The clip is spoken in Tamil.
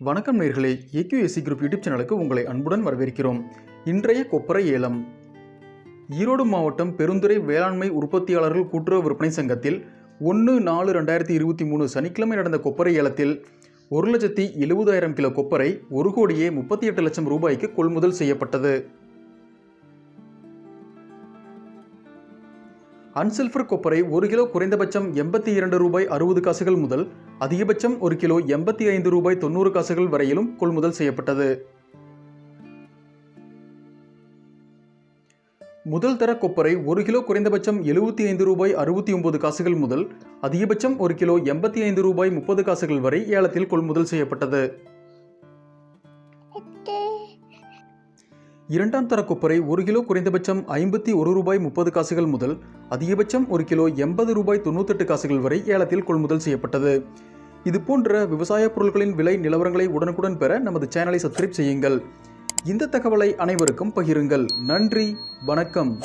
வணக்கம் நேர்களே ஏக்யூஎஸ்சி குரூப் யூடியூப் சேனலுக்கு உங்களை அன்புடன் வரவேற்கிறோம். இன்றைய கொப்பரை ஏலம். ஈரோடு மாவட்டம் பெருந்துறை வேளாண்மை உற்பத்தியாளர்கள் கூட்டுறவு விற்பனை சங்கத்தில் ஒன்று நாலு ரெண்டாயிரத்தி இருபத்தி மூணு சனிக்கிழமை நடந்த கொப்பரை ஏலத்தில் ஒரு லட்சத்தி எழுபதாயிரம் கிலோ கொப்பரை ஒரு கோடியே முப்பத்தி எட்டு லட்சம் ரூபாய்க்கு கொள்முதல் செய்யப்பட்டது. அன்சல்ஃபர் கொப்பரை ஒரு கிலோ குறைந்தபட்சம் எண்பத்தி இரண்டு ரூபாய் அறுபது காசுகள் முதல் அதிகபட்சம் ஒரு கிலோ எண்பத்தி ஐந்து ரூபாய் தொண்ணூறு காசுகள் வரையிலும் கொள்முதல் செய்யப்பட்டது. முதல் தர கொப்பரை ஒரு கிலோ குறைந்தபட்சம் எழுபத்தி ஐந்து ரூபாய் அறுபத்தி ஒன்பது காசுகள் முதல் அதிகபட்சம் ஒரு கிலோ எண்பத்தி ஐந்து ரூபாய் முப்பது காசுகள் வரை ஏலத்தில் கொள்முதல் செய்யப்பட்டது. இரண்டாம் தர கொப்பரை ஒரு கிலோ குறைந்தபட்சம் ஐம்பத்தி ஒரு ரூபாய் முப்பது காசுகள் முதல் அதிகபட்சம் ஒரு கிலோ எண்பது ரூபாய் தொண்ணூத்தெட்டு காசுகள் வரை ஏலத்தில் கொள்முதல் செய்யப்பட்டது. இது போன்ற விவசாய பொருட்களின் விலை நிலவரங்களை உடனுக்குடன் பெற நமது சேனலை சப்ஸ்கிரைப் செய்யுங்கள். இந்த தகவலை அனைவருக்கும் பகிருங்கள். நன்றி. வணக்கம்.